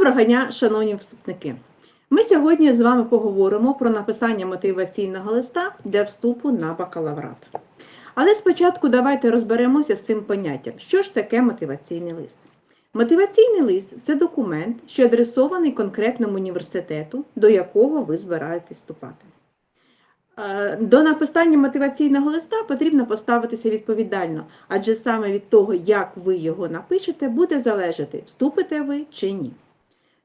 Доброго дня, шановні вступники! Ми сьогодні з вами поговоримо про написання мотиваційного листа для вступу на бакалаврат. Але спочатку давайте розберемося з цим поняттям. Що ж таке мотиваційний лист? Мотиваційний лист це документ, що адресований конкретному університету, до якого ви збираєтесь вступати. Е, До написання мотиваційного листа потрібно поставитися відповідально, адже саме від того, як ви його напишете, буде залежати, вступите ви чи ні.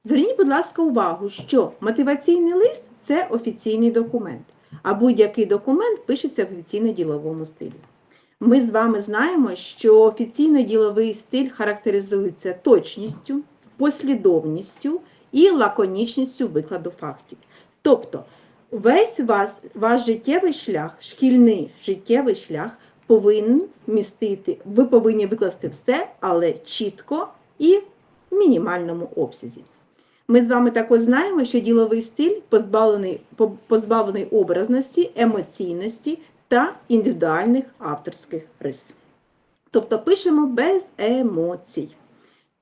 Зверніть, будь ласка, увагу, що мотиваційний лист це офіційний документ, а будь-який документ пишеться в офіційно-діловому стилі. Ми з вами знаємо, що офіційно-діловий стиль характеризується точністю, послідовністю і лаконічністю викладу фактів. Тобто, весь ваш, ваш життєвий шлях, шкільний життєвий шлях повинен містити, ви повинні викласти все, але чітко і в мінімальному обсязі. Ми з вами також знаємо, що діловий стиль позбавлений, позбавлений образності, емоційності та індивідуальних авторських рис. Тобто пишемо без емоцій.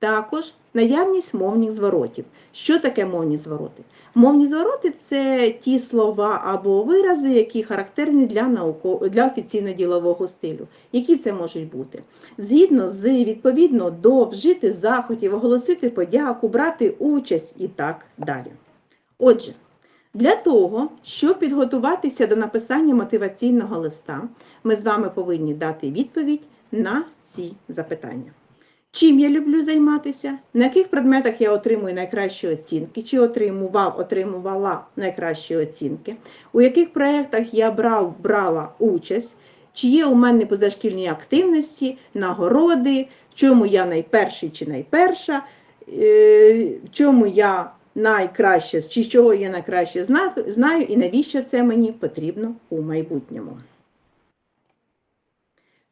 Також наявність мовних зворотів. Що таке мовні звороти? Мовні звороти це ті слова або вирази, які характерні для науко... для офіційно-ділового стилю. Які це можуть бути? Згідно з відповідно до вжити заходів, оголосити подяку, брати участь і так далі. Отже, для того, щоб підготуватися до написання мотиваційного листа, ми з вами повинні дати відповідь на ці запитання. Чим я люблю займатися, на яких предметах я отримую найкращі оцінки, чи отримував, отримувала найкращі оцінки, у яких проєктах я брав, брала участь, чи є у мене позашкільні активності, нагороди, в чому я найперший чи найперша, е, в чому я найкраще, чи чого я найкраще знаю, і навіщо це мені потрібно у майбутньому.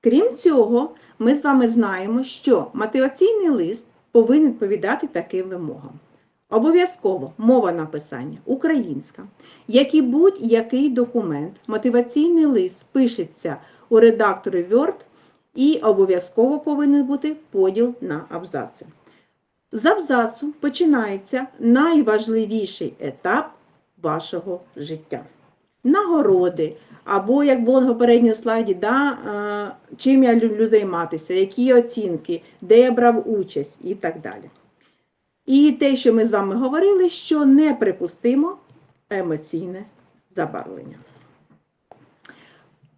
Крім цього, ми з вами знаємо, що мотиваційний лист повинен відповідати таким вимогам. Обов'язково мова написання українська. Як і будь-який документ, мотиваційний лист пишеться у редакторі Word і обов'язково повинен бути поділ на абзаци. З абзацу починається найважливіший етап вашого життя. Нагороди, або, як було на попередньому слайді, да, е, чим я люблю займатися, які оцінки, де я брав участь і так далі. І те, що ми з вами говорили, що неприпустимо емоційне забарвлення.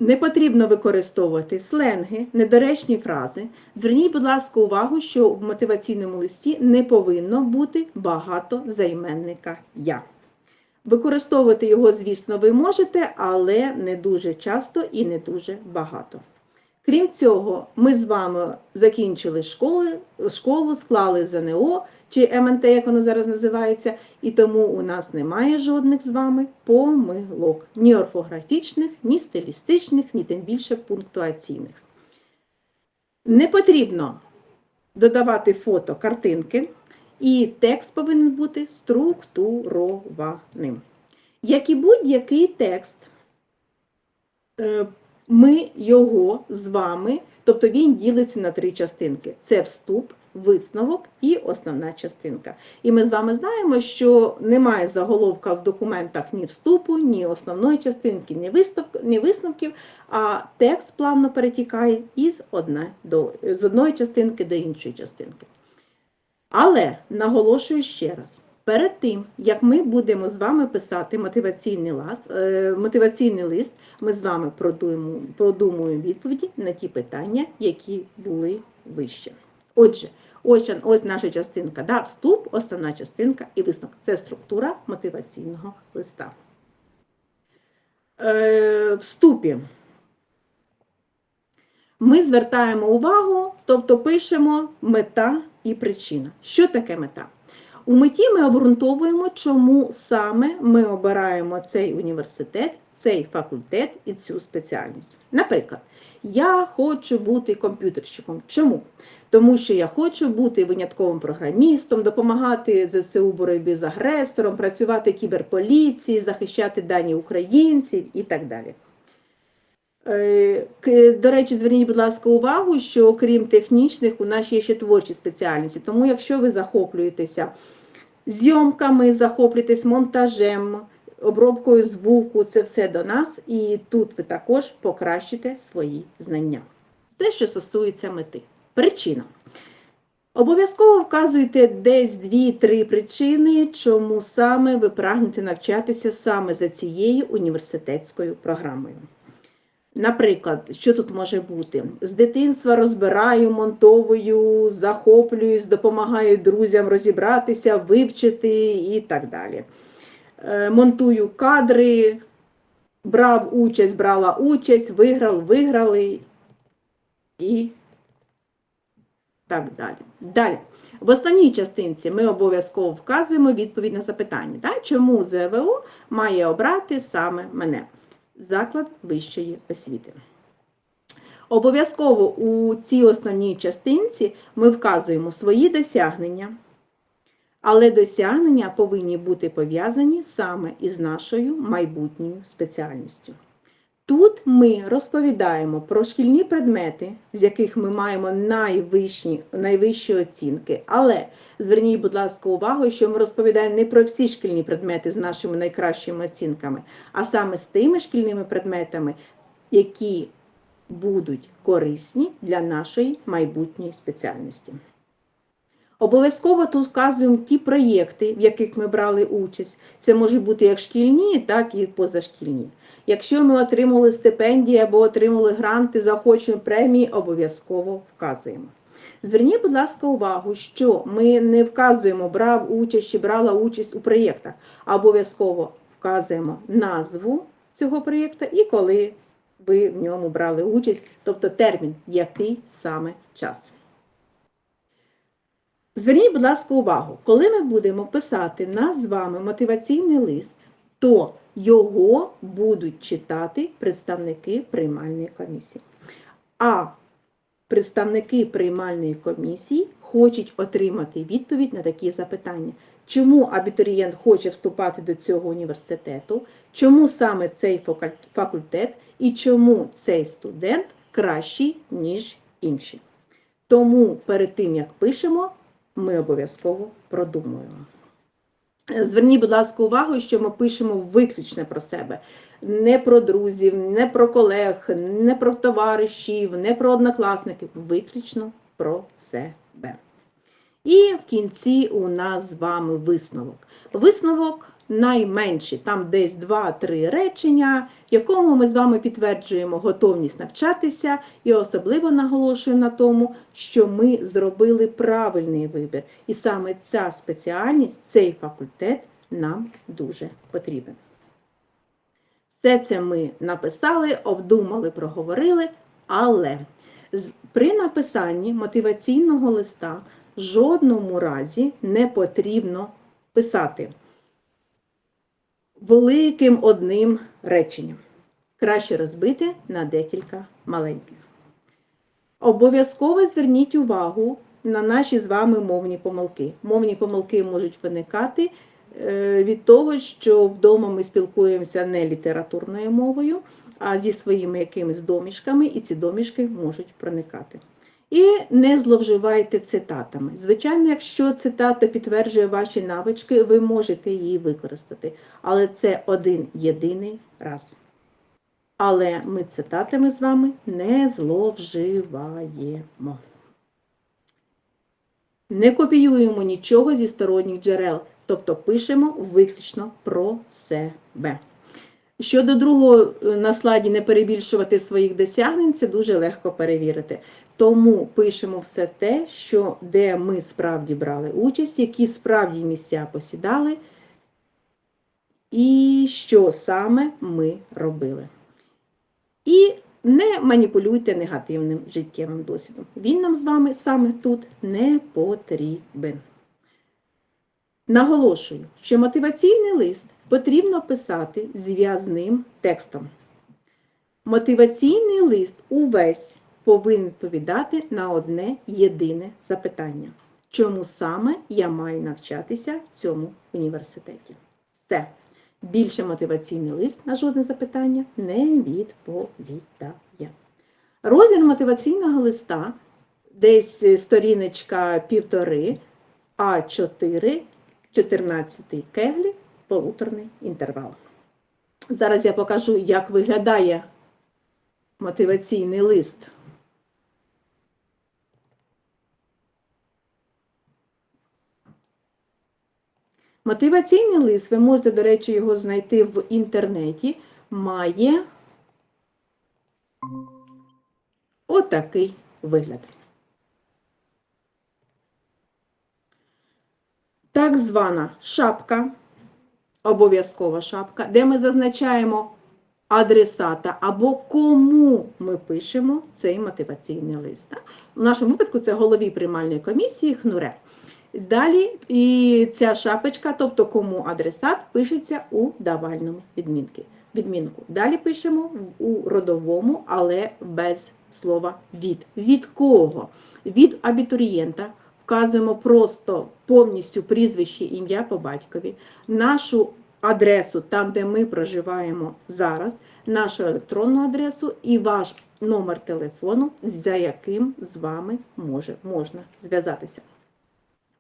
Не потрібно використовувати сленги, недоречні фрази. Зверніть, будь ласка, увагу, що в мотиваційному листі не повинно бути багато займенника я. Використовувати його, звісно, ви можете, але не дуже часто і не дуже багато. Крім цього, ми з вами закінчили школи, школу, склали ЗНО чи МНТ, як воно зараз називається, і тому у нас немає жодних з вами помилок, ні орфографічних, ні стилістичних, ні тим більше пунктуаційних. Не потрібно додавати фото, картинки, і текст повинен бути структурованим. Як і будь-який текст, е, ми його з вами, тобто він ділиться на три частинки: це вступ, висновок і основна частинка. І ми з вами знаємо, що немає заголовка в документах ні вступу, ні основної частинки, ні, висновк, ні висновків, а текст плавно перетікає із, одне до, з одної частинки до іншої частинки. Але наголошую ще раз: перед тим, як ми будемо з вами писати мотиваційний, ласт, е, мотиваційний лист, ми з вами продумуємо відповіді на ті питання, які були вище. Отже, ось, ось наша частинка, да, вступ, основна частинка і висновок. Це структура мотиваційного листа. Е, вступі ми звертаємо увагу, тобто пишемо мета і причина. Що таке мета? У меті ми обґрунтовуємо, чому саме ми обираємо цей університет, цей факультет і цю спеціальність. Наприклад, я хочу бути комп'ютерщиком. Чому? Тому що я хочу бути винятковим програмістом, допомагати ЗСУ боротьбі з агресором, працювати в кіберполіції, захищати дані українців і так далі. Е, До речі, зверніть, будь ласка, увагу, що окрім технічних, у нас є ще творчі спеціальності. Тому, якщо ви захоплюєтеся зйомками, захоплюєтесь монтажем, обробкою звуку, це все до нас, і тут ви також покращите свої знання. Це, що стосується мети. Причина. Обов'язково вказуйте десь 2-3 причини, чому саме ви прагнете навчатися саме за цією університетською програмою. Наприклад, що тут може бути? З дитинства розбираю, монтовую, захоплююсь, допомагаю друзям розібратися, вивчити і так далі. Е, Монтую кадри, брав участь, брала участь, виграв, виграли і так далі. Далі. В основній частинці ми обов'язково вказуємо відповідь на запитання, так? чому ЗВО має обрати саме мене, заклад вищої освіти. Обов'язково у цій основній частинці ми вказуємо свої досягнення, але досягнення повинні бути пов'язані саме із нашою майбутньою спеціальністю. Тут ми розповідаємо про шкільні предмети, з яких ми маємо найвищі, найвищі оцінки. Але зверніть, будь ласка, увагу, що ми розповідаємо не про всі шкільні предмети з нашими найкращими оцінками, а саме з тими шкільними предметами, які будуть корисні для нашої майбутньої спеціальності. Обов'язково тут вказуємо ті проєкти, в яких ми брали участь. Це можуть бути як шкільні, так і позашкільні. Якщо ми отримали стипендії або отримали гранти, заохочені премії, обов'язково вказуємо. Зверніть, будь ласка, увагу, що ми не вказуємо брав участь чи брала участь у проєктах, а обов'язково вказуємо назву цього проєкту і коли ви в ньому брали участь, тобто термін, який саме час. Зверніть, будь ласка, увагу, коли ми будемо писати нас з вами мотиваційний лист, то його будуть читати представники приймальної комісії. А представники приймальної комісії хочуть отримати відповідь на такі запитання. Чому абітурієнт хоче вступати до цього університету, чому саме цей факультет і чому цей студент кращий, ніж інші. Тому перед тим, як пишемо, ми обов'язково продумуємо. Зверніть, будь ласка, увагу, що ми пишемо виключно про себе. Не про друзів, не про колег, не про товаришів, не про однокласників, виключно про себе. І в кінці у нас з вами висновок. Висновок найменший, там десь 2-3 речення, в якому ми з вами підтверджуємо готовність навчатися і особливо наголошуємо на тому, що ми зробили правильний вибір. І саме ця спеціальність, цей факультет нам дуже потрібен. Все це ми написали, обдумали, проговорили, але при написанні мотиваційного листа жодному разі не потрібно писати великим одним реченням. Краще розбити на декілька маленьких. Обов'язково зверніть увагу на наші з вами мовні помилки. Мовні помилки можуть виникати е, від того, що вдома ми спілкуємося не літературною мовою, а зі своїми якимись домішками, і ці домішки можуть проникати. І не зловживайте цитатами. Звичайно, якщо цитата підтверджує ваші навички, ви можете її використати, але це один єдиний раз. Але ми цитатами з вами не зловживаємо. Не копіюємо нічого зі сторонніх джерел, тобто пишемо виключно про себе. Щодо другого е, на слайді не перебільшувати своїх досягнень, це дуже легко перевірити. Тому пишемо все те, що де ми справді брали участь, які справді місця посідали, і що саме ми робили. І не маніпулюйте негативним життєвим досвідом. Він нам з вами саме тут не потрібен. Наголошую, що мотиваційний лист потрібно писати зв'язним текстом. Мотиваційний лист увесь повинен відповідати на одне єдине запитання. Чому саме я маю навчатися в цьому університеті? Все. Більше мотиваційний лист на жодне запитання не відповідає. Розмір мотиваційного листа десь сторіночка півтори А4 14 кеглі, полуторний інтервал. Зараз я покажу, як виглядає мотиваційний лист. Мотиваційний лист, ви можете, до речі, його знайти в інтернеті, має отакий вигляд. Так звана шапка, обов'язкова шапка, де ми зазначаємо адресата або кому ми пишемо цей мотиваційний лист. У нашому випадку це голові приймальної комісії ХНУРЕ. Далі і ця шапочка, тобто кому адресат, пишеться у давальному відмінки, відмінку. Далі пишемо у родовому, але без слова від. Від кого? Від абітурієнта. Вказуємо просто повністю прізвище, ім'я по батькові, нашу адресу, там, де ми проживаємо зараз, нашу електронну адресу і ваш номер телефону, за яким з вами може, можна зв'язатися.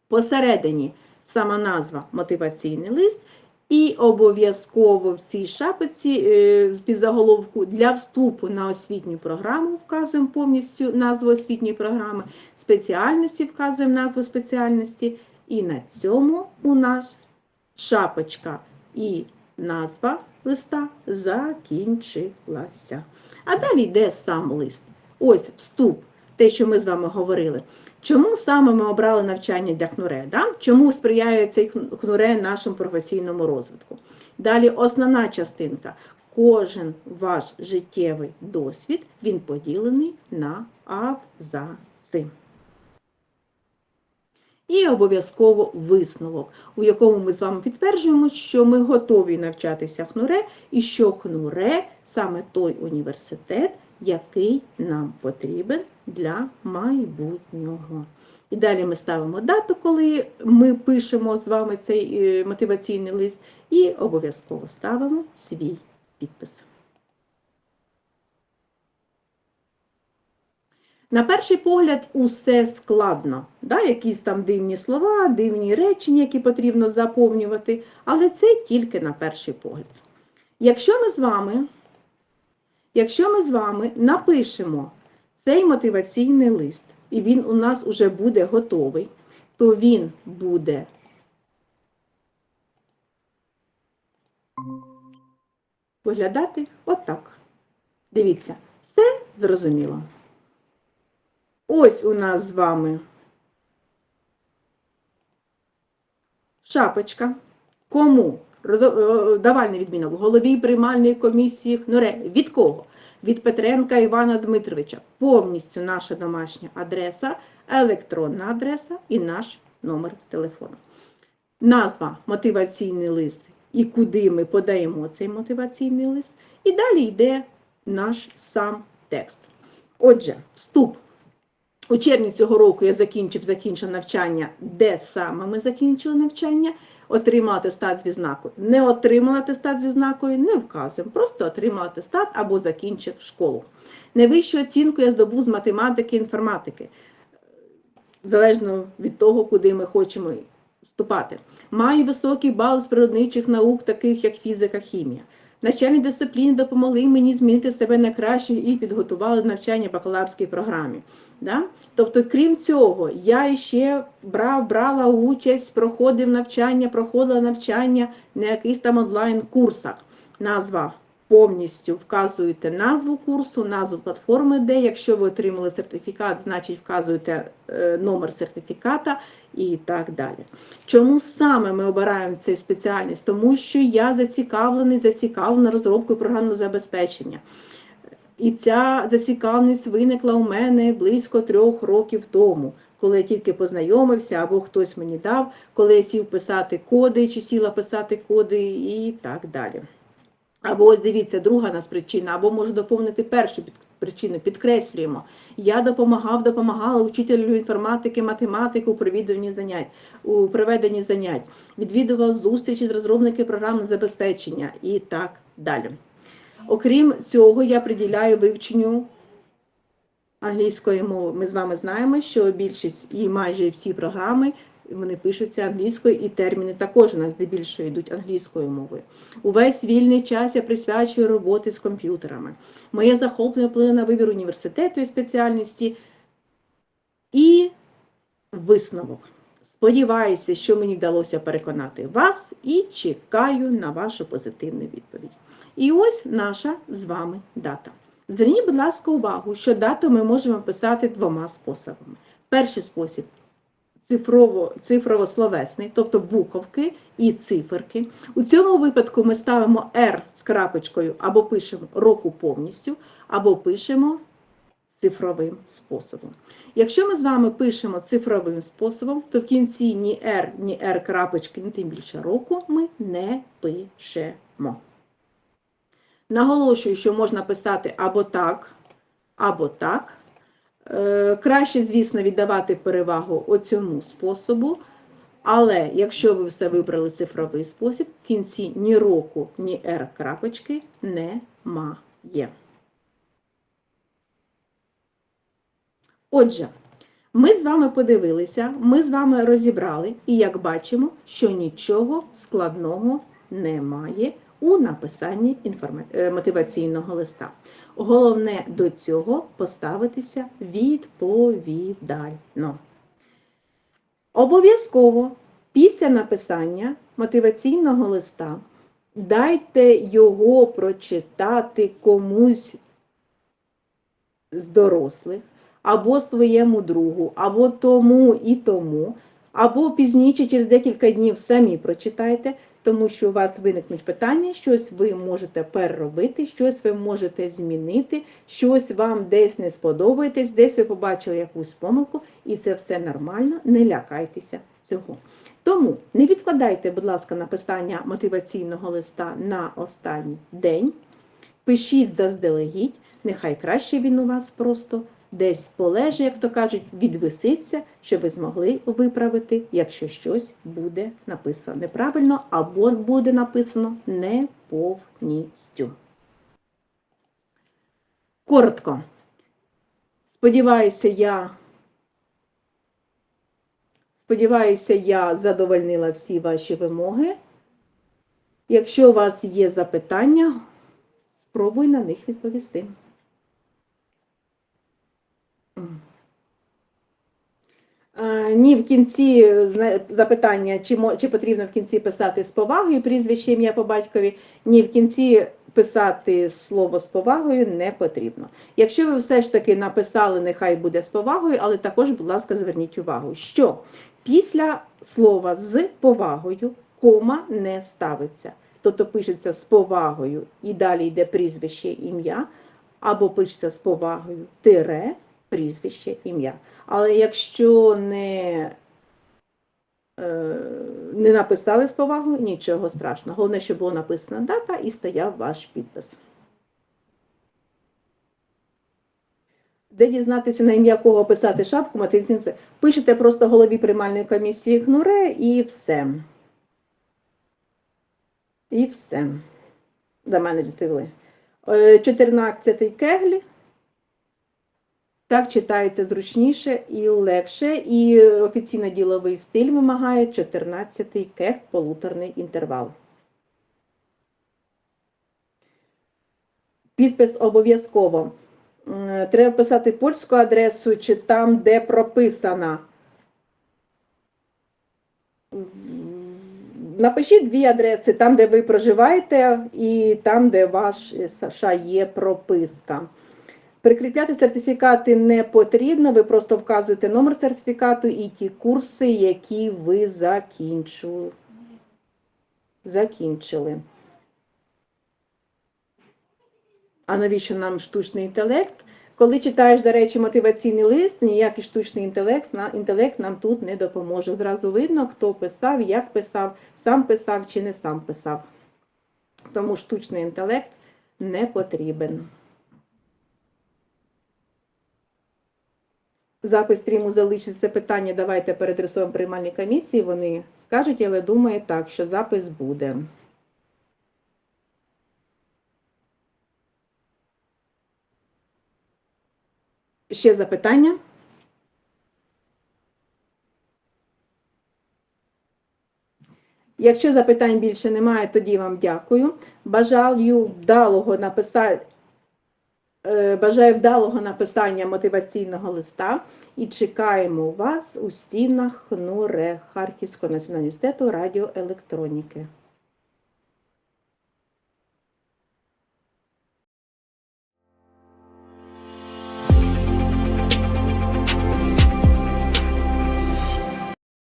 Посередині сама назва мотиваційний лист, і обов'язково в цій шапці е, під заголовку для вступу на освітню програму вказуємо повністю назву освітньої програми, спеціальності вказуємо назву спеціальності, і на цьому у нас шапочка і назва листа закінчилася. А далі йде сам лист. Ось вступ, те, що ми з вами говорили. Чому саме ми обрали навчання для ХНУРЕ? Да? Чому сприяє цей ХНУРЕ нашому професійному розвитку? Далі основна частинка. Кожен ваш життєвий досвід він поділений на абзаци. І обов'язково висновок, у якому ми з вами підтверджуємо, що ми готові навчатися ХНУРЕ і що ХНУРЕ саме той університет, який нам потрібен для майбутнього. І далі ми ставимо дату, коли ми пишемо з вами цей е, мотиваційний лист, і обов'язково ставимо свій підпис. На перший погляд, усе складно, да? якісь там дивні слова, дивні речення, які потрібно заповнювати, але це тільки на перший погляд. Якщо ми з вами, якщо ми з вами напишемо цей мотиваційний лист, і він у нас уже буде готовий, то він буде виглядати отак. Дивіться, все зрозуміло. Ось у нас з вами шапочка. Кому? Давальний відмінок. Голові приймальної комісії ХНУРЕ. Від кого? Від Петренка Івана Дмитровича. Повністю наша домашня адреса, електронна адреса і наш номер телефону. Назва мотиваційний лист і куди ми подаємо цей мотиваційний лист. І далі йде наш сам текст. Отже, вступ. У червні цього року я закінчив закінчив навчання, де саме ми закінчили навчання, отримала атестат з відзнакою. Не отримала атестат з відзнакою, не вказуємо. Просто отримала атестат або закінчив школу. Найвищу оцінку я здобув з математики і інформатики, залежно від того, куди ми хочемо вступати. Маю високий бал з природничих наук, таких як фізика, хімія. Навчальні дисципліни допомогли мені змінити себе на краще і підготували навчання в бакалаврській програмі. Да? Тобто, крім цього, я ще брав, брала участь, проходив навчання, проходила навчання на якихось там онлайн-курсах. Назва повністю вказуєте назву курсу, назву платформи, де, якщо ви отримали сертифікат, значить вказуєте е, номер сертифіката і так далі. Чому саме ми обираємо цю спеціальність? Тому що я зацікавлений, зацікавлена розробкою програмного забезпечення. І ця зацікавленість виникла у мене близько трьох років тому, коли я тільки познайомився, або хтось мені дав, коли я сів писати коди, чи сіла писати коди і так далі. Або ось дивіться, друга нас причина, або можу доповнити першу причину, підкреслюємо. Я допомагав, допомагала учителю інформатики, математики у провідуванні занять, у проведенні занять, відвідував зустрічі з розробниками програмного забезпечення і так далі. Окрім цього, я приділяю вивченню англійської мови. Ми з вами знаємо, що більшість і майже всі програми вони пишуться англійською, і терміни також у нас здебільшого йдуть англійською мовою. Увесь вільний час я присвячую роботи з комп'ютерами. Моє захоплення вплине на вибір університету і спеціальності. І висновок. Сподіваюся, що мені вдалося переконати вас і чекаю на вашу позитивну відповідь. І ось наша з вами дата. Зверніть, будь ласка, увагу, що дату ми можемо писати двома способами. Перший спосіб цифрово, цифрово-словесний, тобто буковки і циферки. У цьому випадку ми ставимо R з крапочкою або пишемо року повністю, або пишемо цифровим способом. Якщо ми з вами пишемо цифровим способом, то в кінці ні R, ні R крапочки, ні тим більше року ми не пишемо. Наголошую, що можна писати або так, або так. Е, Краще, звісно, віддавати перевагу оцьому способу. Але якщо ви все вибрали цифровий спосіб, в кінці ні року, ні R крапочки немає. Отже, ми з вами подивилися, ми з вами розібрали, і як бачимо, що нічого складного немає у написанні е, мотиваційного листа. Головне до цього поставитися відповідально. Обов'язково після написання мотиваційного листа дайте його прочитати комусь з дорослих, або своєму другу, або тому і тому, або пізніше, через декілька днів самі прочитайте, тому що у вас виникнуть питання, щось ви можете переробити, щось ви можете змінити, щось вам десь не сподобаєтесь, десь ви побачили якусь помилку, і це все нормально, не лякайтеся цього. Тому не відкладайте, будь ласка, написання мотиваційного листа на останній день. Пишіть заздалегідь, нехай краще він у вас просто десь полеже, як то кажуть, відвиситься, щоб ви змогли виправити, якщо щось буде написано неправильно або буде написано не повністю. Коротко. Сподіваюся, я сподіваюся, я задовольнила всі ваші вимоги. Якщо у вас є запитання, спробуй на них відповісти. Е, Ні, в кінці запитання, чи, чи потрібно в кінці писати з повагою прізвище ім'я по батькові. Ні, в кінці писати слово з повагою не потрібно. Якщо ви все ж таки написали, нехай буде з повагою, але також, будь ласка, зверніть увагу, що після слова з повагою кома не ставиться. Тобто пишеться з повагою і далі йде прізвище ім'я, або пишеться з повагою тире прізвище, ім'я. Але якщо не, е, не написали з повагою, нічого страшного. Головне, щоб була написана дата і стояв ваш підпис. Де дізнатися, на ім'я кого писати шапку, це? Пишете просто голові приймальної комісії КНУРЕ і все. І все. За мене відповіли. 14 кеглі. Так читається зручніше і легше, і офіційно діловий стиль вимагає 14 кег полуторний інтервал. Підпис обов'язково. Треба писати польську адресу чи там, де прописана. Напишіть дві адреси, там, де ви проживаєте, і там, де ваша є прописка. Прикріпляти сертифікати не потрібно, ви просто вказуєте номер сертифікату і ті курси, які ви закінчу... закінчили. А навіщо нам штучний інтелект? Коли читаєш, до речі, мотиваційний лист, ніякий штучний інтелект, інтелект нам тут не допоможе. Зразу видно, хто писав, як писав, сам писав чи не сам писав. Тому штучний інтелект не потрібен. Запис стріму залишиться питання, давайте перед рисовим приймальній комісії, вони скажуть, але думаю так, що запис буде. Ще запитання? Якщо запитань більше немає, тоді вам дякую. Бажаю вдалого написання. Бажаю вдалого написання мотиваційного листа і чекаємо вас у стінах НУРЕ Харківського національного університету радіоелектроніки.